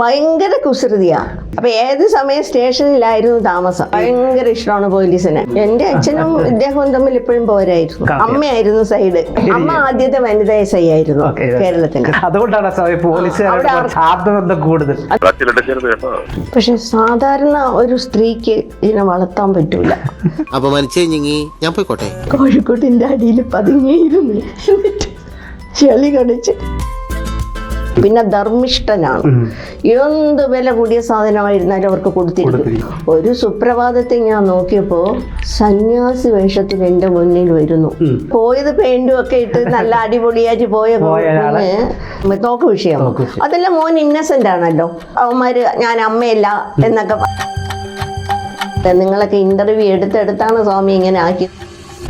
ഭയങ്കര കുസൃതിയാ. അപ്പൊ ഏത് സമയം സ്റ്റേഷനിലായിരുന്നു താമസം? ഭയങ്കര ഇഷ്ടമാണ് പോലീസിനെ. എന്റെ അച്ഛനും ഇദ്ദേഹവും തമ്മിൽ ഇപ്പോഴും പോരായിരുന്നു. അമ്മയായിരുന്നു സൈഡ്. അമ്മ ആദ്യത്തെ വനിത എസ് ഐ ആയിരുന്നു കേരളത്തിൽ കേരളത്തിന് അതുകൊണ്ടാണ് കൂടുതൽ. പക്ഷെ സാധാരണ ഒരു സ്ത്രീക്ക് ഇതിനെ വളർത്താൻ പറ്റൂല. അപ്പൊ മനസ്സിലായി ഞാൻ പോയിക്കോട്ടെ. കോഴിക്കോട്ടിന്റെ അടിയിൽ പതുങ്ങിയിരുന്നു. എന്നിട്ട് ചെളി കടിച്ച്. പിന്നെ ധർമ്മിഷ്ഠനാണ്. എന്ത് വില കൂടിയ സാധനമായിരുന്നാലും അവർക്ക് കൊടുത്തിരിക്കും കൊടുത്തിരിക്കും. ഒരു സുപ്രഭാതത്തിൽ ഞാൻ നോക്കിയപ്പോ സന്യാസി വേഷത്തിൽ എന്റെ മുന്നിൽ വരുന്നു. പോയത് പെയിന്റും ഒക്കെ ഇട്ട് നല്ല അടിപൊളിയായിട്ട് പോയ തോക്ക് വിഷയം. അതെല്ലാം മോൻ ഇന്നസെന്റ് ആണല്ലോ. അവന്മാര് ഞാൻ അമ്മയല്ല എന്നൊക്കെ നിങ്ങളൊക്കെ ഇന്റർവ്യൂ എടുത്തെടുത്താണ് സ്വാമി ഇങ്ങനെ ആക്കി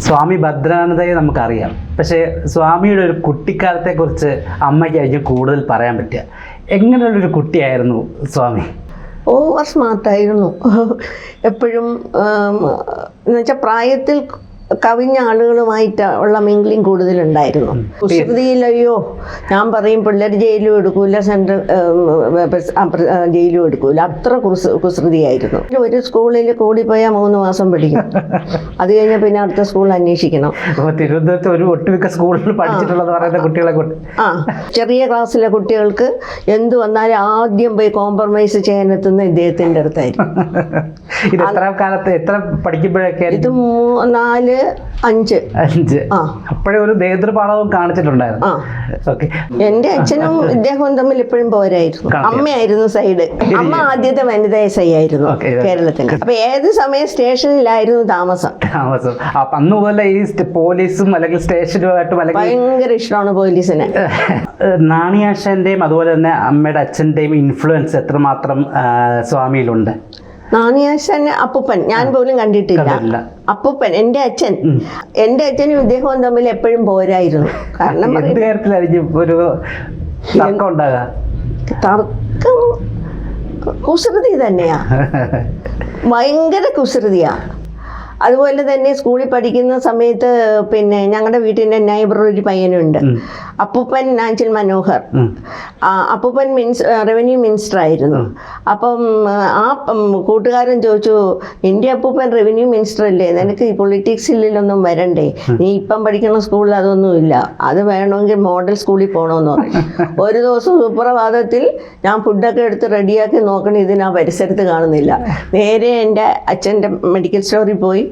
സ്വാമി ഭദ്രാനന്ദയെ നമുക്കറിയാം. പക്ഷേ സ്വാമിയുടെ ഒരു കുട്ടിക്കാലത്തെക്കുറിച്ച് അമ്മയ്ക്കായിരിക്കും കൂടുതൽ പറയാൻ പറ്റുക. എങ്ങനെയുള്ളൊരു കുട്ടിയായിരുന്നു സ്വാമി? ഓവർ സ്മാർട്ടായിരുന്നു എപ്പോഴും എന്നുവെച്ചാൽ പ്രായത്തിൽ കവിഞ്ഞ ആളുകളുമായിട്ട് ഉള്ള മിങ്കിളിങ് കൂടുതലുണ്ടായിരുന്നു. കുസൃതിയിലയ്യോ ഞാൻ പറയും പിള്ളേർ ജയിലും എടുക്കൂല സെൻട്രൽ ജയിലും എടുക്കൂല. അത്ര കുസ് കുസൃതിയായിരുന്നു. ഒരു സ്കൂളിൽ കൂടിപ്പോയാൽ മൂന്ന് മാസം പഠിക്കും അത് കഴിഞ്ഞാൽ പിന്നെ അടുത്ത സ്കൂൾ അന്വേഷിക്കണം. തിരുവനന്തപുരത്ത് ഒരു ഒട്ടുമിക്ക സ്കൂളിൽ പഠിച്ചിട്ടുള്ളത് പറയുന്ന കുട്ടികളെ ആ ചെറിയ ക്ലാസ്സിലെ കുട്ടികൾക്ക് എന്തു വന്നാലും ആദ്യം പോയി കോംപ്രമൈസ് ചെയ്യാനെത്തുന്ന ഇദ്ദേഹത്തിന്റെ അടുത്തായിരിക്കും. ഇത് എത്ര കാലത്ത് എത്ര പഠിക്കുമ്പോഴൊക്കെ ഇത് മൂ- നാല് അഞ്ച്. അഞ്ച്. അപ്പോഴേ ഒരു ദേതൃപാഠവും കാണിച്ചിട്ടുണ്ടായിരുന്നു. ഓക്കെ എന്റെ അച്ഛനും ഇദ്ദേഹവും തമ്മിൽ എപ്പോഴും പോരായിരുന്നു. അമ്മയായിരുന്നു സൈഡ്. അമ്മ ആദ്യത്തെ വനിതയെ എസ് ഐ ആയിരുന്നു ഓക്കേ. കേരളത്തിന്. അപ്പൊ ഏത് സമയം സ്റ്റേഷനിലായിരുന്നു താമസം? താമസം. അപ്പൊ അന്ന് മുതലേ ഈ പോലീസും അല്ലെങ്കിൽ സ്റ്റേഷനുമായിട്ടും അല്ലെങ്കിൽ ഭയങ്കര ഇഷ്ടമാണ് പോലീസിനെ. നാണിയാശന്റെയും അതുപോലെ തന്നെ അമ്മയുടെ അച്ഛന്റെയും ഇൻഫ്ലുവൻസ് എത്രമാത്രം സ്വാമിയിലുണ്ട്? നാണിയാശൻ അപ്പൂപ്പൻ. ഞാൻ പോലും കണ്ടിട്ടില്ല. അപ്പൂപ്പൻ എന്റെ അച്ഛൻ. എന്റെ അച്ഛനും ഇദ്ദേഹവും തമ്മിൽ എപ്പോഴും പോരായിരുന്നു. കാരണം ഒരു തർക്കം കുസൃതി തന്നെയാ. ഭയങ്കര കുസൃതിയാ. അതുപോലെ തന്നെ സ്കൂളിൽ പഠിക്കുന്ന സമയത്ത് പിന്നെ ഞങ്ങളുടെ വീട്ടിന്റെ നൈബർ ഒരു പയ്യനുണ്ട്. അപ്പൂപ്പൻ നാഞ്ചിൽ മനോഹർ. അപ്പൂപ്പൻ മിൻസ് റവന്യൂ മിനിസ്റ്റർ ആയിരുന്നു. അപ്പം ആ കൂട്ടുകാരൻ ചോദിച്ചു എന്റെ അപ്പൂപ്പൻ റവന്യൂ മിനിസ്റ്റർ അല്ലേ? നിനക്ക് ഈ പൊളിറ്റിക്സിലൊന്നും വരണ്ടേ? നീ ഇപ്പം പഠിക്കുന്ന സ്കൂളിൽ അതൊന്നും ഇല്ല. അത് വേണമെങ്കിൽ മോഡൽ സ്കൂളിൽ പോകണമെന്ന് പറഞ്ഞു. ഒരു ദിവസം സുപ്രഭാതത്തിൽ ഞാൻ ഫുഡൊക്കെ എടുത്ത് റെഡിയാക്കി നോക്കണം ഇതിന് ആ പരിസരത്ത് കാണുന്നില്ല. നേരെ എന്റെ അച്ഛന്റെ മെഡിക്കൽ സ്റ്റോറിൽ പോയി.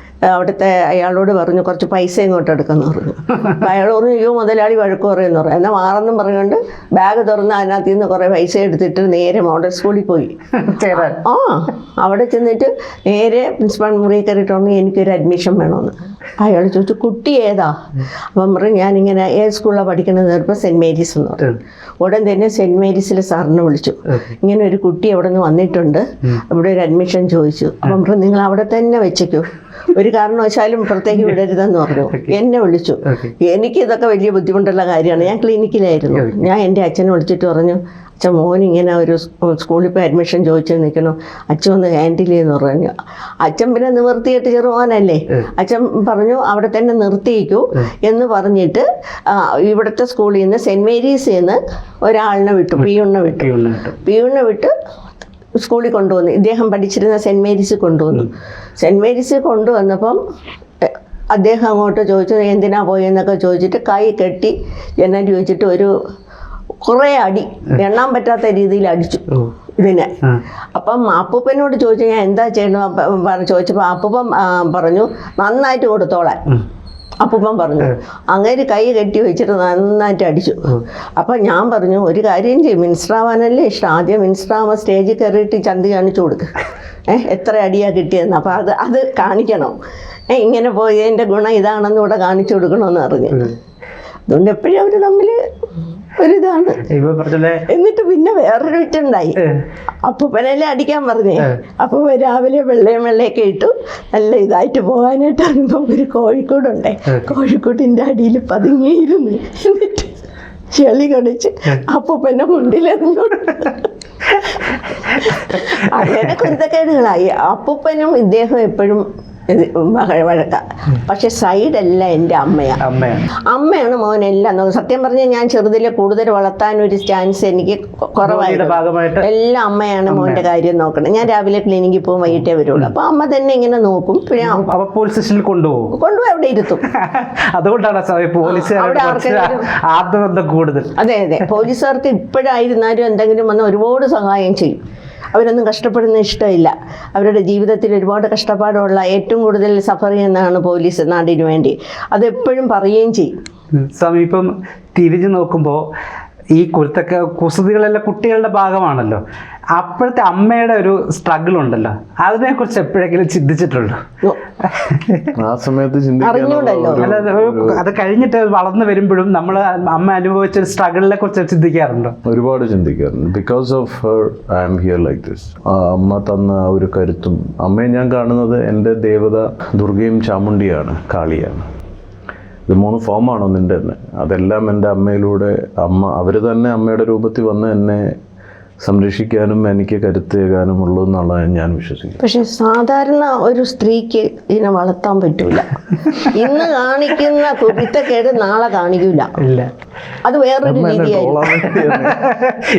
അവിടുത്തെ അയാളോട് പറഞ്ഞു കുറച്ച് പൈസ ഇങ്ങോട്ട് എടുക്കാന്ന് പറഞ്ഞു. അപ്പം അയാൾ പറഞ്ഞു അയ്യോ മുതലാളി വഴക്ക് പറയുമെന്ന് പറഞ്ഞു എന്നാൽ മാറെന്നും പറഞ്ഞുകൊണ്ട് ബാഗ് തുറന്ന് അതിനകത്ത് നിന്ന് കുറേ പൈസ എടുത്തിട്ട് നേരെ മോഡൽ സ്കൂളിൽ പോയി. ആ അവിടെ ചെന്നിട്ട് നേരെ പ്രിൻസിപ്പാൾ മുറി കയറിയിട്ട് പറഞ്ഞു എനിക്കൊരു അഡ്മിഷൻ വേണമെന്ന് അയാൾ ചോദിച്ചു കുട്ടി ഏതാ? അപ്പം പറഞ്ഞു ഞാനിങ്ങനെ ഏത് സ്കൂളിലാണ് പഠിക്കുന്നത് പറഞ്ഞപ്പോൾ സെന്റ് മേരീസ് എന്ന് പറഞ്ഞു. ഉടൻ തന്നെ സെന്റ് മേരീസിലെ സാറിനെ വിളിച്ചു. ഇങ്ങനെ ഒരു കുട്ടി അവിടെ നിന്ന് വന്നിട്ടുണ്ട്. അവിടെ ഒരു അഡ്മിഷൻ ചോദിച്ചു. അപ്പം നിങ്ങൾ അവിടെ തന്നെ വെച്ചേക്കൂ. ഒരു കാരണവശാലും പുറത്തേക്ക് വിടരുതെന്ന് പറഞ്ഞു. എന്നെ വിളിച്ചു. എനിക്ക് ഇതൊക്കെ വലിയ ബുദ്ധിമുട്ടുള്ള കാര്യമാണ്. ഞാൻ ക്ലിനിക്കിലായിരുന്നു. ഞാൻ എന്റെ അച്ഛനെ വിളിച്ചിട്ട് പറഞ്ഞു അച്ഛൻ മോൻ ഇങ്ങനെ ഒരു സ്കൂളിൽ പോയി അഡ്മിഷൻ ചോദിച്ചു നിൽക്കണം അച്ഛൻ ഒന്ന് ഹാൻഡിൽ ചെയ്യുന്നു പറഞ്ഞു. അച്ഛൻ പിന്നെ നിവർത്തിയിട്ട് ചെറുവാനല്ലേ അച്ഛൻ പറഞ്ഞു അവിടെ തന്നെ നിർത്തിയിക്കൂ എന്ന് പറഞ്ഞിട്ട് ഇവിടുത്തെ സ്കൂളിൽ നിന്ന് സെന്റ് മേരീസിൽ നിന്ന് ഒരാളിനെ വിട്ടു. പിയുണ്ണ വിട്ടു. പിയുണ്ണ വിട്ട് സ്കൂളിൽ കൊണ്ടുവന്നു. ഇദ്ദേഹം പഠിച്ചിരുന്ന സെന്റ് മേരീസിൽ കൊണ്ടുവന്നു. സെന്റ് മേരീസിൽ കൊണ്ടുവന്നപ്പം അദ്ദേഹം അങ്ങോട്ട് ചോദിച്ചു "നീ എന്തിനാ പോയെന്നൊക്കെ ചോദിച്ചിട്ട് കൈ കെട്ടി ജനൽ ചോദിച്ചിട്ട് ഒരു കുറേ അടി എണ്ണാൻ പറ്റാത്ത രീതിയിൽ അടിച്ചു ഇതിനെ. അപ്പം അപ്പൂപ്പനോട് ചോദിച്ചു ഞാൻ എന്താ ചെയ്യണം അപ്പം ചോദിച്ചപ്പോൾ അപ്പൂപ്പൻ പറഞ്ഞു നന്നായിട്ട് കൊടുത്തോളാൻ. അപ്പൂപ്പൻ പറഞ്ഞു. അങ്ങേര് കൈ കെട്ടി വെച്ചിട്ട് നന്നായിട്ട് അടിച്ചു. അപ്പം ഞാൻ പറഞ്ഞു ഒരു കാര്യം ചെയ്യും മിനിസ്റ്റർ ആവാനല്ലേ ഇഷ്ടം? ആദ്യം മിനിസ്റ്റർ ആവുമ്പോൾ സ്റ്റേജിൽ കയറിയിട്ട് ചന്തി കാണിച്ചു കൊടുക്കുക ഏഹ് എത്ര അടിയാ കിട്ടിയെന്ന്. അപ്പം അത് അത് കാണിക്കണം. ഏഹ് ഇങ്ങനെ പോയതിന്റെ ഗുണം ഇതാണെന്ന് ഇവിടെ കാണിച്ചു കൊടുക്കണമെന്ന് അറിഞ്ഞു. അതുകൊണ്ട് എപ്പോഴും അവർ തമ്മിൽ ഒരിതാണ്. ഇപ്പൊ എന്നിട്ട് പിന്നെ വേറൊരു വിറ്റുണ്ടായി അപ്പൂപ്പനല്ലേ അടിക്കാൻ പറഞ്ഞേ. അപ്പൊ രാവിലെ വെള്ളയും വെള്ളയൊക്കെ ഇട്ടു. നല്ല ഇതായിട്ട് പോകാനായിട്ട് അറിയുമ്പോൾ ഒരു കോഴിക്കോടുണ്ടേ. കോഴിക്കോടിന്റെ അടിയിൽ പതുങ്ങിയിരുന്നു. എന്നിട്ട് ചെളി കടിച്ച് അപ്പൂപ്പന്റെ മുണ്ടിലെറിഞ്ഞു അങ്ങനെ കുരുത്തക്കേടുകളായി. അപ്പൂപ്പനും ഇദ്ദേഹം എപ്പോഴും വഴക്ക പക്ഷെ സൈഡല്ല എന്റെ അമ്മയാണ്. അമ്മയാണ് മോനെല്ലാം നോക്കുന്നത് സത്യം പറഞ്ഞാൽ ഞാൻ ചെറുതിലെ കൂടുതൽ വളർത്താൻ ഒരു ചാൻസ് എനിക്ക് കൊ- ജോലിയുടെ കുറവായിരുന്നു ഭാഗമായിട്ട് എല്ലാം അമ്മയാണ് മോന്റെ കാര്യം നോക്കണം ഞാൻ രാവിലെ ക്ലിനിക്കിൽ പോകും വൈകിട്ടേ വരുള്ളൂ അപ്പൊ അമ്മ തന്നെ ഇങ്ങനെ നോക്കും. പിന്നെ പോലീസ് സ്റ്റേഷനിൽ കൊണ്ടുപോകും കൊണ്ടുപോയി അവിടെ ഇരുത്തും. അതുകൊണ്ടാണ് ആത്മബന്ധം കൂടുതൽ. അതെ അതെ. പോലീസുകാർക്ക് ഇപ്പോഴായിരുന്നാലും എന്തെങ്കിലും വന്ന് ഒരുപാട് സഹായം ചെയ്യും. അവരൊന്നും കഷ്ടപ്പെടുന്ന ഇഷ്ടമില്ല. അവരുടെ ജീവിതത്തിൽ ഒരുപാട് കഷ്ടപ്പാടുള്ള ഏറ്റവും കൂടുതൽ സഫർ ചെയ്യുന്നതാണ് പോലീസ് നാടിനു വേണ്ടി. അതെപ്പോഴും പറയുകയും ചെയ്യും. സ്വാമി ഇപ്പം തിരിഞ്ഞു നോക്കുമ്പോൾ ഈ കുരുത്തൊക്കെ കുസൃതികളെല്ലാം കുട്ടികളുടെ ഭാഗമാണല്ലോ. അപ്പോഴത്തെ അമ്മയുടെ ഒരു സ്ട്രഗിൾ ഉണ്ടല്ലോ. അതിനെക്കുറിച്ച് എപ്പോഴെങ്കിലും ചിന്തിച്ചിട്ടുള്ളൂ ആ സമയത്ത് അത് അത് കഴിഞ്ഞിട്ട് വളർന്നു വരുമ്പോഴും നമ്മൾ അമ്മ അനുഭവിച്ച ഒരു സ്ട്രഗിളിനെ കുറിച്ച് ചിന്തിക്കാറുണ്ടോ? ഒരുപാട് ചിന്തിക്കാറുണ്ട്. Because of her I'm here like this അമ്മ തന്ന ഒരു കരുത്തും അമ്മയെ ഞാൻ കാണുന്നത് എന്റെ ദേവത ദുർഗയും ചാമുണ്ടിയാണ് കാളിയാണ്. ഇത് മൂന്ന് ഫോമാണോ നിന്റെ തന്നെ അതെല്ലാം എന്റെ അമ്മയിലൂടെ അമ്മ അവർ തന്നെ അമ്മയുടെ രൂപത്തിൽ വന്ന് എന്നെ സംരക്ഷിക്കാനും എനിക്ക് കരുത്തേകാനും ഉള്ളൂ എന്നുള്ളതാണ് ഞാൻ വിശ്വസിക്കുന്നത്. പക്ഷെ സാധാരണ ഒരു സ്ത്രീക്ക് ഇതിനെ വളർത്താൻ പറ്റൂല. ഇന്ന് കാണിക്കുന്ന കുരുത്തക്കേട് നാളെ കാണിക്കൂല. ഇല്ല. അത് വേറൊരു.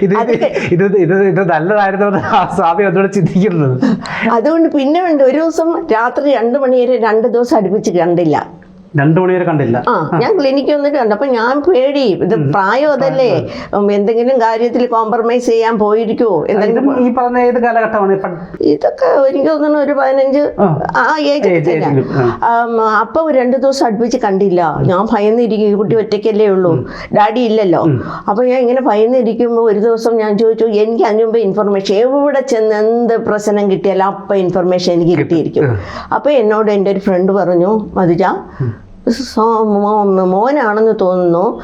ഇത് ഇത് ഇത് ഇത് നല്ലതായിരുന്നു ആ സ്വാമി ഒന്നുകൂടെ ചിന്തിക്കുന്നത്. അതുകൊണ്ട് പിന്നെ വേണ്ട ഒരു ദിവസം രാത്രി രണ്ട് മണി വരെ രണ്ട് ദിവസം അടുപ്പിച്ച് കണ്ടില്ല. രണ്ടു മണിവരെ കണ്ടില്ല. ആ ഞാൻ ക്ലിനിക്കിൽ വന്നിട്ട് കണ്ടു അപ്പൊ ഞാൻ പേടി. ഇത് പ്രായം അതല്ലേ എന്തെങ്കിലും കാര്യത്തിൽ കോംപ്രമൈസ് ചെയ്യാൻ പോയിരിക്കുവോ? എന്തെങ്കിലും ഈ പറഞ്ഞ ഏത് കാലഘട്ടമാണ്? ഇതൊക്കെ എനിക്ക് തോന്നുന്നു ഒരു പതിനഞ്ച് ആ. ഏജ്. അപ്പൊ രണ്ടു ദിവസം അടുപ്പിച്ച് കണ്ടില്ല. ഞാൻ ഭയന്നിരിക്കും ഈ കുട്ടി ഒറ്റയ്ക്കല്ലേ ഉള്ളൂ. ഡാഡി ഇല്ലല്ലോ. അപ്പൊ ഞാൻ ഇങ്ങനെ ഭയന്നിരിക്കുമ്പോൾ ഒരു ദിവസം ഞാൻ ചോദിച്ചു എനിക്ക് അതിനുമ്പ് ഇൻഫർമേഷൻ എവിടെ ചെന്ന് എന്ത് പ്രശ്നം കിട്ടിയാലും അപ്പൊ ഇൻഫർമേഷൻ എനിക്ക് കിട്ടിയിരിക്കും. അപ്പൊ എന്നോട് എന്റെ ഒരു ഫ്രണ്ട് പറഞ്ഞു മധുജ മോനാണെന്ന് തോന്നുന്നു.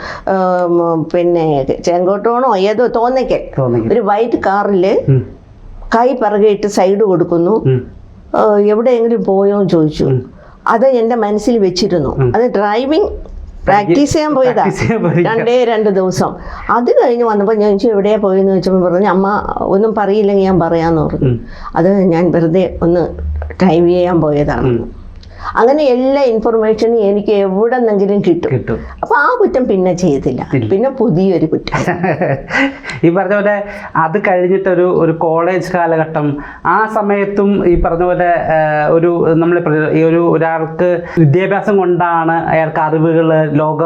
പിന്നെ ചെങ്കോട്ടോണോ ഏതോ തോന്നിക്കൽ. ഒരു വൈറ്റ് കാറിൽ ഉം. കൈ പിറകിട്ട് സൈഡ് കൊടുക്കുന്നു. എവിടെയെങ്കിലും പോയോ എന്ന് ചോദിച്ചു. അത് എന്റെ മനസ്സിൽ വെച്ചിരുന്നു. അത് ഡ്രൈവിംഗ് പ്രാക്ടീസ് ചെയ്യാൻ പോയതാ. രണ്ടേ രണ്ട് ദിവസം. അത് കഴിഞ്ഞ് വന്നപ്പോൾ ഞാൻ ചോദിച്ചു എവിടെയാ പോയെന്ന്? ചോദിച്ചപ്പോൾ പറഞ്ഞു അമ്മ ഒന്നും പറയില്ലെങ്കിൽ ഞാൻ പറയാന്ന് പറഞ്ഞു. അത് ഞാൻ വെറുതെ ഒന്ന് ഡ്രൈവ് ചെയ്യാൻ പോയതാണ് അങ്ങനെ എല്ലാ ഇൻഫർമേഷനും എനിക്ക് എവിടെ നിന്നെങ്കിലും കിട്ടും. കിട്ടും. അപ്പൊ ആ കുറ്റം പിന്നെ ചെയ്തില്ല പിന്നെ പുതിയൊരു കുറ്റം. ഈ പറഞ്ഞ പോലെ അത് കഴിഞ്ഞിട്ടൊരു ഒരു കോളേജ് കാലഘട്ടം ആ സമയത്തും ഈ പറഞ്ഞ പോലെ ഒരു നമ്മൾ ഈ ഒരു ഒരാൾക്ക് വിദ്യാഭ്യാസം കൊണ്ടാണ് അയാൾക്ക് അറിവുകൾ ലോക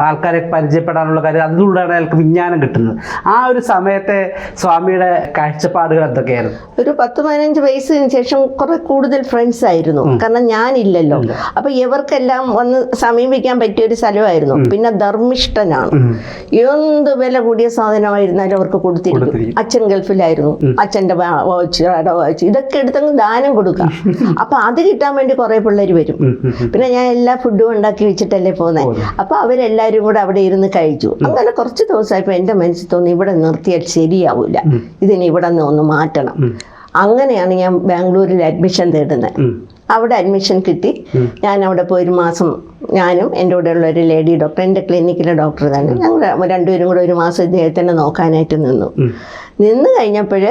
ആൾക്കാരെ പരിചയപ്പെടാനുള്ള കാര്യം അതിലൂടെയാണ് അയാൾക്ക് വിജ്ഞാനം കിട്ടുന്നത്. ആ ഒരു സമയത്തെ സ്വാമിയുടെ കാഴ്ചപ്പാടുകൾ എന്തൊക്കെയായിരുന്നു? ഒരു പത്ത് പതിനഞ്ച് വയസ്സിന് ശേഷം കുറെ കൂടുതൽ ഫ്രണ്ട്സ് ആയിരുന്നു. കാരണം ഞാനില്ലല്ലോ. അപ്പൊ ഇവർക്കെല്ലാം വന്ന് സമീപിക്കാൻ പറ്റിയ ഒരു സ്ഥലമായിരുന്നു. പിന്നെ ധർമ്മിഷ്ഠനാണ്. എന്ത് വില കൂടിയ സാധനമായിരുന്നാലും അവർക്ക് കൊടുത്തിരിക്കും. അച്ഛൻ ഗൾഫിലായിരുന്നു. അച്ഛന്റെ വാച്ച് വാച്ച് ഇതൊക്കെ എടുത്തങ്ങ് ദാനം കൊടുക്കാം അപ്പൊ അത് കിട്ടാൻ വേണ്ടി കുറെ പിള്ളേർ വരും. പിന്നെ ഞാൻ എല്ലാ ഫുഡും ഉണ്ടാക്കി വെച്ചിട്ടല്ലേ പോകുന്നത് അപ്പൊ അവരെല്ലാരും കൂടെ അവിടെ ഇരുന്ന് കഴിച്ചു. അങ്ങനെ കുറച്ച് ദിവസമായപ്പോ എന്റെ മനസ്സിൽ തോന്നി ഇവിടെ നിർത്തിയാൽ ശരിയാവൂല. ഇതിന് ഇവിടെ നിന്ന് ഒന്ന് മാറ്റണം. അങ്ങനെയാണ് ഞാൻ ബാംഗ്ലൂരിൽ അഡ്മിഷൻ തേടുന്നത്. അവിടെ അഡ്മിഷൻ കിട്ടി. ഞാൻ അവിടെ പോയി ഒരു മാസം ഞാനും എന്റെ കൂടെ ഉള്ള ഒരു ലേഡി ഡോക്ടർ എന്റെ ക്ലിനിക്കിലെ ഡോക്ടർ തന്നെ. ഞങ്ങൾ രണ്ടുപേരും കൂടെ ഒരു മാസം ഇദ്ദേഹത്തിനെ നോക്കാനായിട്ട് നിന്നു. നിന്ന് കഴിഞ്ഞപ്പോൾ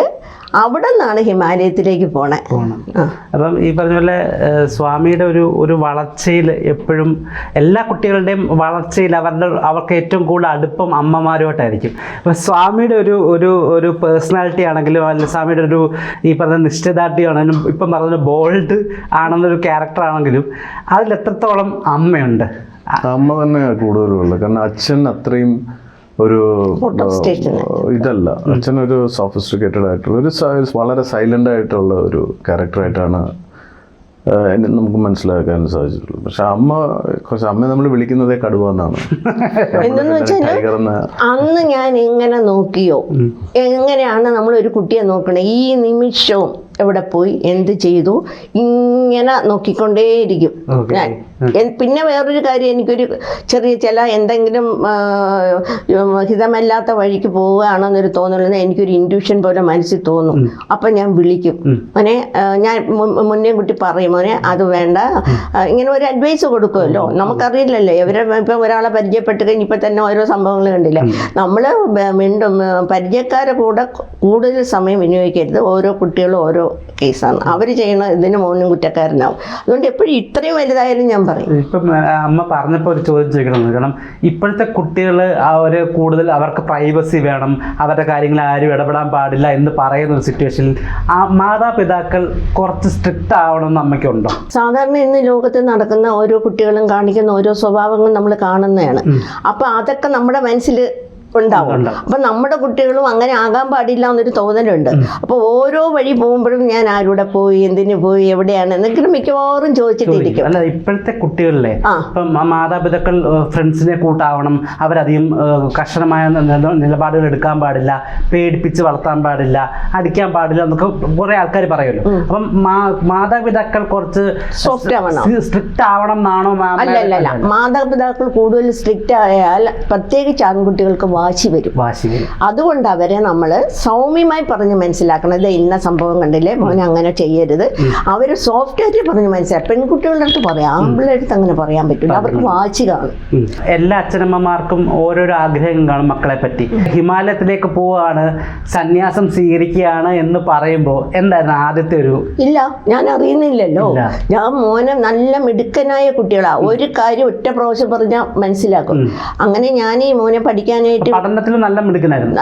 അവിടെ നിന്നാണ് ഹിമാലയത്തിലേക്ക് പോണേ. അപ്പം ഈ പറഞ്ഞ പോലെ സ്വാമിയുടെ ഒരു ഒരു വളർച്ചയിൽ എപ്പോഴും എല്ലാ കുട്ടികളുടെയും വളർച്ചയിൽ അവരുടെ അവർക്ക് ഏറ്റവും കൂടുതൽ അടുപ്പം അമ്മമാരുമായിട്ടായിരിക്കും. അപ്പം സ്വാമിയുടെ ഒരു ഒരു ഒരു പേഴ്സണാലിറ്റി ആണെങ്കിലും അല്ല സ്വാമിയുടെ ഒരു ഈ പറഞ്ഞ നിശ്ചയദാർഢ്യം ആണെങ്കിലും ഇപ്പം പറഞ്ഞ ബോൾഡ് ആണെന്നൊരു ക്യാരക്ടർ ആണെങ്കിലും അതിൽ എത്രത്തോളം അമ്മയുണ്ട്? അമ്മ തന്നെ കൂടുതലുള്ളത് കാരണം അച്ഛൻ അത്രയും ഒരു. ഇതല്ല. അച്ഛൻ ഒരു സോഫിസ്റ്റിക്കേറ്റഡ് ആയിട്ടുള്ള ഒരു വളരെ സൈലന്റ് ആയിട്ടുള്ള ഒരു ക്യാരക്ടറായിട്ടാണ് നമുക്ക് മനസ്സിലാക്കാൻ സാധിച്ചിട്ടുള്ളൂ പക്ഷെ അമ്മ കുറച്ച് അമ്മ നമ്മൾ വിളിക്കുന്നതേ കടുവ എന്നാണ്. അന്ന് ഞാൻ എങ്ങനെ നോക്കിയോ? എങ്ങനെയാണ് നമ്മൾ ഒരു കുട്ടിയെ നോക്കണേ? ഈ നിമിഷവും എവിടെ പോയി എന്ത് ചെയ്തു ഇങ്ങനെ നോക്കിക്കൊണ്ടേയിരിക്കും. ഞാൻ പിന്നെ വേറൊരു കാര്യം എനിക്കൊരു ചെറിയ ചില എന്തെങ്കിലും ഹിതമല്ലാത്ത വഴിക്ക് പോവുകയാണെന്നൊരു തോന്നുന്നത് എനിക്കൊരു ഇൻഡ്യൂഷൻ പോലെ മനസ്സിൽ തോന്നും. അപ്പം ഞാൻ വിളിക്കും. മോനെ ഞാൻ മുന്നേ കുട്ടി പറയും മോനെ അത് വേണ്ട. ഇങ്ങനെ ഒരു അഡ്വൈസ് കൊടുക്കുമല്ലോ. നമുക്കറിയില്ലല്ലോ. ഇവരെ ഇപ്പം ഒരാളെ പരിചയപ്പെട്ട് കഴിഞ്ഞ് ഇപ്പം തന്നെ ഓരോ സംഭവങ്ങൾ കണ്ടില്ല. നമ്മൾ വീണ്ടും പരിചയക്കാരെ കൂടെ കൂടുതൽ സമയം വിനിയോഗിക്കരുത്. ഓരോ കുട്ടികളും ഓരോ കേസാണ്. അവർ ചെയ്യണ ഇതിന് മോനും കുറ്റക്കാരനാവും. അതുകൊണ്ട് എപ്പോഴും ഇത്രയും വലുതായാലും ഞാൻ പറയും. ഇപ്പം അമ്മ പറഞ്ഞപ്പോൾ ഒരു ചോദ്യം ചോദിക്കണം കാരണം ഇപ്പോഴത്തെ കുട്ടികൾ അവർ കൂടുതൽ അവർക്ക് പ്രൈവസി വേണം അവരുടെ കാര്യങ്ങൾ ആരും ഇടപെടാൻ പാടില്ല എന്ന് പറയുന്ന ഒരു സിറ്റുവേഷനിൽ ആ മാതാപിതാക്കൾ കുറച്ച് സ്ട്രിക്റ്റ് ആവണമെന്ന് അമ്മയ്ക്കുണ്ടോ സാധാരണ ഇന്ന് ലോകത്ത് നടക്കുന്ന ഓരോ കുട്ടികളും കാണിക്കുന്ന ഓരോ സ്വഭാവങ്ങളും നമ്മൾ കാണുന്നതാണ്. അപ്പൊ അതൊക്കെ നമ്മുടെ മനസ്സിൽ ഉണ്ടാവും. അപ്പൊ നമ്മുടെ കുട്ടികളും അങ്ങനെ ആകാൻ പാടില്ല എന്നൊരു തോന്നലുണ്ട്. അപ്പൊ ഓരോ വഴി പോകുമ്പോഴും ഞാൻ ആരുടെ പോയി എന്തിനു പോയി എവിടെയാണ് എന്നൊക്കെ മിക്കവാറും ചോദിച്ചിട്ടിരിക്കും. അല്ല ഇപ്പോഴത്തെ കുട്ടികളിലെ. ഇപ്പം മാതാപിതാക്കൾ ഫ്രണ്ട്സിനെ കൂട്ടാവണം അവരധികം കർശനമായ നിലപാടുകൾ എടുക്കാൻ പാടില്ല പേടിപ്പിച്ച് വളർത്താൻ പാടില്ല അടിക്കാൻ പാടില്ല എന്നൊക്കെ കുറെ ആൾക്കാർ പറയുമല്ലോ. അപ്പം മാതാപിതാക്കൾ കുറച്ച് സോഫ്റ്റ് ആവണം. സ്ട്രിക്റ്റ് ആവണം എന്നാണോ അല്ല അല്ല മാതാപിതാക്കൾ കൂടുതൽ സ്ട്രിക്റ്റ് ആയാൽ പ്രത്യേകിച്ച് ആൺകുട്ടികൾക്ക് വാശി വരും. വാശി. അതുകൊണ്ട് അവരെ നമ്മൾ സൗമ്യമായി പറഞ്ഞ് മനസ്സിലാക്കണം. ഇത് ഇന്ന സംഭവം കണ്ടില്ലേ? മോൻ അങ്ങനെ ചെയ്യരുത്. അവർ സോഫ്റ്റ് ആയിട്ട് പറഞ്ഞ് മനസ്സിലാക്കും പെൺകുട്ടികളുടെ അടുത്ത് പറയാം. ആമ്പിളുടെ അടുത്ത് അങ്ങനെ പറയാൻ പറ്റില്ല. അവർക്ക് വാശി കാണും. എല്ലാ അച്ഛനമ്മമാർക്കും ഓരോരോ ആഗ്രഹം കാണും മക്കളെ പറ്റി. ഹിമാലയത്തിലേക്ക് പോവാണ് സന്യാസം സ്വീകരിക്കുകയാണ് എന്ന് പറയുമ്പോൾ എന്തായിരുന്നു ആദ്യത്തെ ഒരു ഇല്ല ഞാൻ അറിയുന്നില്ലല്ലോ. ഞാൻ മോനെ നല്ല മിടുക്കനായ കുട്ടികളാ. ഒരു കാര്യം ഒറ്റ പ്രാവശ്യം പറഞ്ഞാൽ മനസ്സിലാക്കും. അങ്ങനെ ഞാൻ ഈ മോനെ പഠിക്കാനായിട്ട് പഠനത്തിൽ നല്ല മിടുക്കനായിരുന്നു.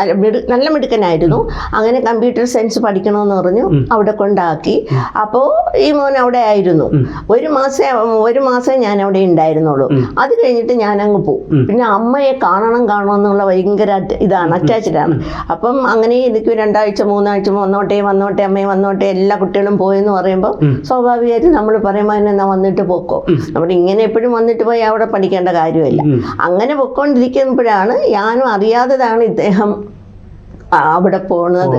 നല്ല മിടുക്കനായിരുന്നു. അങ്ങനെ കമ്പ്യൂട്ടർ സയൻസ് പഠിക്കണമെന്ന് പറഞ്ഞു അവിടെ കൊണ്ടാക്കി. അപ്പോൾ ഈ മോൻ അവിടെ ആയിരുന്നു. ഒരു മാസം ഒരു മാസം ഞാൻ അവിടെ ഉണ്ടായിരുന്നുള്ളൂ അത് കഴിഞ്ഞിട്ട് ഞാൻ അങ്ങ് പോകും പിന്നെ അമ്മയെ കാണണം കാണണം എന്നുള്ള ഭയങ്കര അറ്റ- ഇതാണ് അറ്റാച്ചഡാണ്. ആണ് അപ്പം അങ്ങനെ എനിക്ക് രണ്ടാഴ്ച മൂന്നാഴ്ച വന്നോട്ടെ വന്നോട്ടെ അമ്മയെ വന്നോട്ടെ എല്ലാ കുട്ടികളും പോയെന്ന് പറയുമ്പോൾ സ്വാഭാവികമായിട്ട് നമ്മൾ പറയുമ്പോൾ എന്നാ വന്നിട്ട് പോക്കോ? നമ്മൾ ഇങ്ങനെ എപ്പോഴും വന്നിട്ട് പോയി അവിടെ പഠിക്കേണ്ട കാര്യമില്ല. അങ്ങനെ പൊക്കോണ്ടിരിക്കുമ്പോഴാണ് ഞാനും അറിയാത്തതാണ് ഇദ്ദേഹം അവിടെ പോണത്.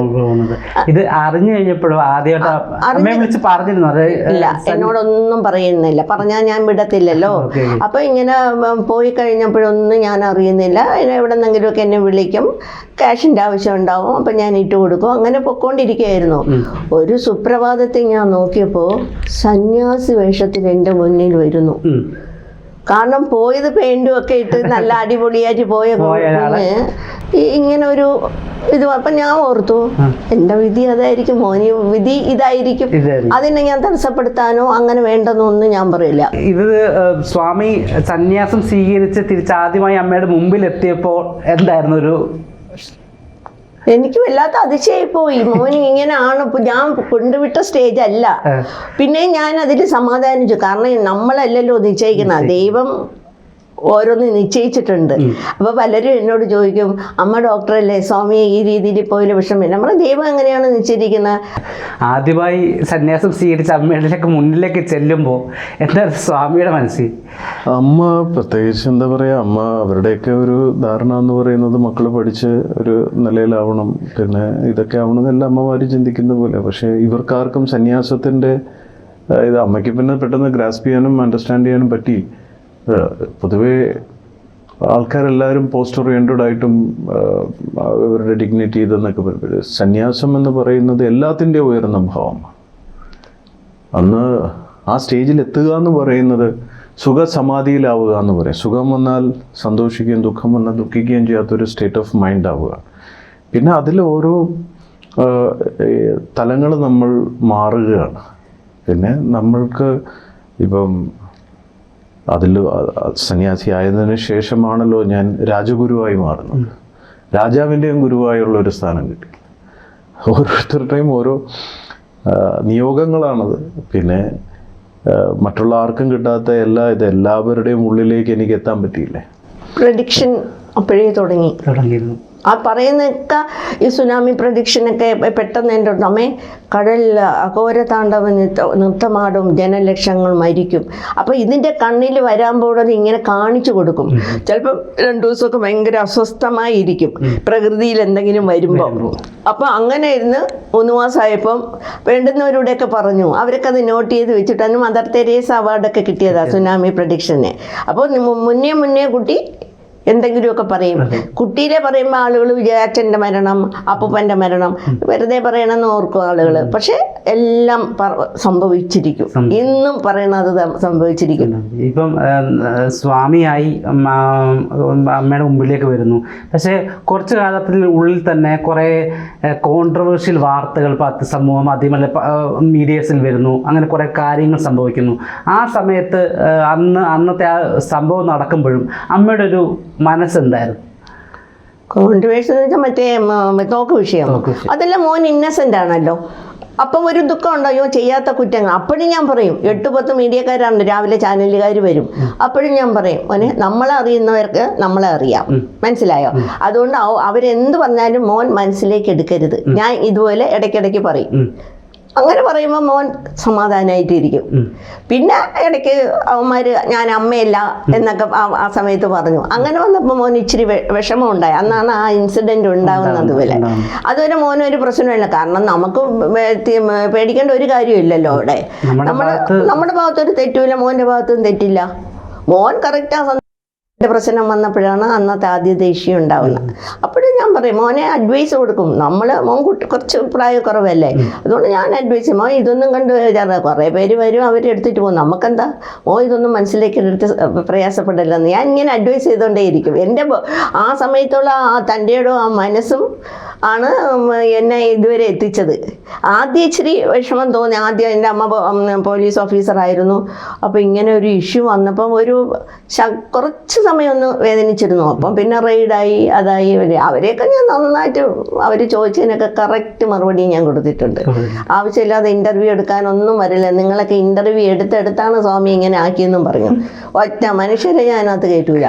ഇത് അറിഞ്ഞു കഴിഞ്ഞപ്പോഴും ആദ്യമായിട്ട് പറഞ്ഞിരുന്നു? ഇല്ല എന്നോടൊന്നും പറയുന്നില്ല. പറഞ്ഞാൽ ഞാൻ വിടത്തില്ലല്ലോ. അപ്പൊ ഇങ്ങനെ പോയി കഴിഞ്ഞപ്പോഴൊന്നും ഞാൻ അറിയുന്നില്ല. എവിടെന്നെങ്കിലുമൊക്കെ എന്നെ വിളിക്കും. ക്യാഷിന്റെ ആവശ്യം ഉണ്ടാവും. അപ്പൊ ഞാൻ ഇട്ട് കൊടുക്കും. അങ്ങനെ പൊക്കോണ്ടിരിക്കുകയായിരുന്നു. ഒരു സുപ്രഭാതത്തിൽ ഞാൻ നോക്കിയപ്പോ സന്യാസി വേഷത്തിൽ എന്റെ മുന്നിൽ വരുന്നു. കാരണം പോയത് പെയിന്റും ഒക്കെ ഇട്ട് നല്ല അടിപൊളിയായിട്ട് പോയ. കുഞ്ഞ് ഇങ്ങനെ ഒരു ഇത് അപ്പൊ ഞാൻ ഓർത്തു എന്റെ വിധി അതായിരിക്കും മോനി വിധി ഇതായിരിക്കും. അതിനെ ഞാൻ തടസ്സപ്പെടുത്താനോ അങ്ങനെ വേണ്ടെന്നൊന്നും ഞാൻ പറയില്ല ഇത് സ്വാമി സന്യാസം സ്വീകരിച്ച് തിരിച്ചാദ്യമായി അമ്മയുടെ മുമ്പിൽ എത്തിയപ്പോൾ എന്തായിരുന്നു ഒരു എനിക്ക് വല്ലാത്ത അതിശയായി പോയി. മോൻ ഇങ്ങനെയാണ് ആണ് ഞാൻ കൊണ്ടുവിട്ട സ്റ്റേജ് അല്ല. പിന്നെ ഞാൻ അതിൽ സമാധാനിച്ചു. കാരണം നമ്മളല്ലല്ലോ നിശ്ചയിക്കുന്ന ദൈവം ഓരോന്ന് നിശ്ചയിച്ചിട്ടുണ്ട്. അപ്പൊ പലരും എന്നോട് ചോദിക്കും അമ്മ ഡോക്ടറല്ലേ? സ്വാമി ഈ രീതിയിൽ പോയാലും വിഷമില്ല നമ്മുടെ ദൈവം എങ്ങനെയാണ് നിശ്ചയിച്ചിരിക്കുന്നത് ആദ്യമായി സന്യാസം സ്വീകരിച്ച അമ്മയിലേക്ക് മുന്നിലേക്ക് ചെല്ലുമ്പോൾ എന്താ സ്വാമിയുടെ മനസ്സിൽ അമ്മ പ്രത്യേകിച്ച് എന്താ പറയുക അമ്മ അവരുടെയൊക്കെ ഒരു ധാരണ എന്ന് പറയുന്നത് മക്കൾ പഠിച്ച് ഒരു നിലയിലാവണം. പിന്നെ ഇതൊക്കെ ആവണമെന്നല്ല അമ്മമാർ ചിന്തിക്കുന്ന പോലെ. പക്ഷേ ഇവർക്കാർക്കും സന്യാസത്തിന്റെ ഇത് അമ്മയ്ക്ക് പിന്നെ പെട്ടെന്ന് ഗ്രാസ്പ് ചെയ്യാനും അണ്ടർസ്റ്റാൻഡ് ചെയ്യാനും പറ്റി. പൊതുവേ ആൾക്കാരെല്ലാവരും പോസ്റ്റ് ഓറിയന്റഡ് ആയിട്ടും അവരുടെ ഡിഗ്നിറ്റി ഇതെന്നൊക്കെ പറയും. സന്യാസം എന്ന് പറയുന്നത് എല്ലാത്തിന്റെ ഉയർന്ന ഭാവമാണ് അന്ന് ആ സ്റ്റേജിൽ എത്തുക എന്ന് പറയുന്നത് സുഖസമാധിയിലാവുക എന്ന് പറയും. സുഖം വന്നാൽ സന്തോഷിക്കുകയും ദുഃഖം വന്നാൽ ദുഃഖിക്കുകയും ചെയ്യാത്തൊരു സ്റ്റേറ്റ് ഓഫ് മൈൻഡ് ആവുക. പിന്നെ അതിൽ ഓരോ തലങ്ങൾ നമ്മൾ മാറുകയാണ്. പിന്നെ നമ്മൾക്ക് ഇപ്പം അതിൽ സന്യാസി ആയതിനു ശേഷമാണല്ലോ ഞാൻ രാജഗുരുവായി മാറുന്നത്. രാജാവിന്റെയും ഗുരുവായുള്ള ഒരു സ്ഥാനം കിട്ടി. ഓരോരുത്തരുടെയും ഓരോ നിയോഗങ്ങളാണത്. പിന്നെ മറ്റുള്ള ആർക്കും കിട്ടാത്ത എല്ലാ ഇത് എല്ലാവരുടെയും ഉള്ളിലേക്ക് എനിക്ക് എത്താൻ പറ്റിയില്ലേ? പ്രഡിക്ഷൻ അപ്പോഴേ തുടങ്ങി. തുടങ്ങിയിരുന്നു. ആ പറയുന്നൊക്കെ ഈ സുനാമി പ്രഡിക്ഷനൊക്കെ പെട്ടെന്ന് എന്റെ നമ്മെ കടലിൽ അഘോര താണ്ഡവ നൃത്ത നൃത്തമാടും ജനലക്ഷങ്ങൾ മരിക്കും. അപ്പോൾ ഇതിന്റെ കണ്ണിൽ വരാൻ പോകുന്നത് ഇങ്ങനെ കാണിച്ചു കൊടുക്കും. ചിലപ്പം രണ്ടു ദിവസമൊക്കെ ഭയങ്കര അസ്വസ്ഥമായിരിക്കും. പ്രകൃതിയിൽ എന്തെങ്കിലും വരുമ്പോൾ അപ്പോൾ അങ്ങനെ ഇരുന്ന് മൂന്ന് മാസമായപ്പം വേണ്ടുന്നവരോടെയൊക്കെ പറഞ്ഞു. അവരൊക്കെ അത് നോട്ട് ചെയ്ത് വെച്ചിട്ടാണ് മദർ തെരേസ അവാർഡൊക്കെ കിട്ടിയതാണ് സുനാമി പ്രഡിക്ഷന്. അപ്പോൾ മുന്നേ മുന്നേ കുട്ടി എന്തെങ്കിലുമൊക്കെ പറയും. കുട്ടിയിലെ പറയുമ്പോൾ ആളുകൾ വിജയാച്ചന്റെ മരണം അപ്പൂപ്പന്റെ മരണം വെറുതെ പറയണമെന്ന് ഓർക്കും ആളുകൾ പക്ഷെ എല്ലാം സംഭവിച്ചിരിക്കും. ഇന്നും പറയണത് സംഭവിച്ചിരിക്കുന്നു സംഭവിച്ചിരിക്കും. ഇപ്പം സ്വാമിയായി അമ്മയുടെ മുമ്പിലേക്ക് വരുന്നു. പക്ഷേ കുറച്ച് കാലത്തിന് ഉള്ളിൽ തന്നെ കുറേ കോൺട്രവേഴ്ഷ്യൽ വാർത്തകൾ പത്ത് സമൂഹ മാധ്യമങ്ങളിൽ മീഡിയസിൽ വരുന്നു. അങ്ങനെ കുറേ കാര്യങ്ങൾ സംഭവിക്കുന്നു. ആ സമയത്ത് അന്ന് അന്നത്തെ ആ സംഭവം നടക്കുമ്പോഴും അമ്മയുടെ ഒരു മനസ്സെന്തായിരുന്നു? കോൺട്രവേഴ്സി എന്ന് വെച്ചാൽ മറ്റേ തോക്ക് വിഷയം. അതെല്ലാം മോൻ ഇന്നസെന്റ് ആണല്ലോ. അപ്പം ഒരു ദുഃഖം ഉണ്ടോ? അയ്യോ ചെയ്യാത്ത കുറ്റങ്ങൾ. അപ്പോഴും ഞാൻ പറയും എട്ട് പത്ത് മീഡിയക്കാരാണ് രാവിലെ ചാനലുകാർ വരും. അപ്പോഴും ഞാൻ പറയും മോനെ നമ്മളെ അറിയുന്നവർക്ക് നമ്മളെ അറിയാം. മനസ്സിലായോ? അതുകൊണ്ട് അവ- അവരെന്ത് പറഞ്ഞാലും മോൻ മനസ്സിലേക്ക് എടുക്കരുത്. ഞാൻ ഇതുപോലെ ഇടയ്ക്കിടയ്ക്ക് പറയും. അങ്ങനെ പറയുമ്പോൾ മോൻ സമാധാനമായിട്ടിരിക്കും. പിന്നെ ഇടയ്ക്ക് അവന്മാര് ഞാൻ അമ്മയല്ല എന്നൊക്കെ ആ- സമയത്ത് പറഞ്ഞു. അങ്ങനെ വന്നപ്പോൾ മോൻ ഇച്ചിരി വിഷമം ഉണ്ടായി അന്നാണ് ആ ഇൻസിഡന്റ് ഉണ്ടാകുന്നത് പോലെ. അതുവരെ മോനൊരു ഒരു പ്രശ്നമില്ല കാരണം നമുക്ക് പേടിക്കേണ്ട ഒരു കാര്യമില്ലല്ലോ അവിടെ. നമ്മുടെ നമ്മുടെ ഭാഗത്ത് നമ്മുടെ ഭാഗത്തൊരു തെറ്റുമില്ല മോന്റെ ഭാഗത്തും തെറ്റില്ല. മോൻ കറക്റ്റ് ആ സന്ദർഭത്തിന്റെ പ്രശ്നം വന്നപ്പോഴാണ് അന്നത്തെ ആദ്യ ദേഷ്യം ഉണ്ടാവുന്നത്. അപ്പോഴും ഞാൻ പറയും മോനെ അഡ്വൈസ് കൊടുക്കും. നമ്മൾ മോൻ കുട്ടി കുറച്ച് പ്രായക്കുറവല്ലേ? അതുകൊണ്ട് ഞാൻ അഡ്വൈസ് ചെയ്യും. മോൻ ഇതൊന്നും കണ്ട് വിചാറ കുറേ പേര് വരും അവരെടുത്തിട്ട് പോകും. നമുക്കെന്താ? മോൻ ഇതൊന്നും മനസ്സിലേക്ക് എടുത്ത് പ്രയാസപ്പെടില്ലെന്ന്. ഞാൻ ഇങ്ങനെ അഡ്വൈസ് ചെയ്തുകൊണ്ടേയിരിക്കും. എന്റെ ആ സമയത്തുള്ള ആ തന്റെയോടും ആ മനസ്സും ആണ് എന്നെ ഇതുവരെ എത്തിച്ചത്. ആദ്യം ഇച്ചിരി വിഷമം തോന്നി. ആദ്യം എന്റെ അമ്മ പോലീസ് ഓഫീസറായിരുന്നു അപ്പോൾ ഇങ്ങനെ ഒരു ഇഷ്യൂ വന്നപ്പം ഒരു കുറച്ച് സമയം ഒന്ന് വേദനിച്ചിരുന്നു. അപ്പം പിന്നെ റെയ്ഡായി അതായി. വരെ അവരെയൊക്കെ ഞാൻ നന്നായിട്ട് അവർ ചോദിച്ചതിനൊക്കെ കറക്റ്റ് മറുപടി ഞാൻ കൊടുത്തിട്ടുണ്ട്. ആവശ്യമില്ലാതെ ഇന്റർവ്യൂ എടുക്കാനൊന്നും വരില്ല. നിങ്ങളൊക്കെ ഇന്റർവ്യൂ എടുത്തെടുത്താണ് സ്വാമി ഇങ്ങനെ ആക്കിയെന്നും പറഞ്ഞു. ഒറ്റ മനുഷ്യരെ ഞാൻ അതിനകത്ത് കയറ്റൂല.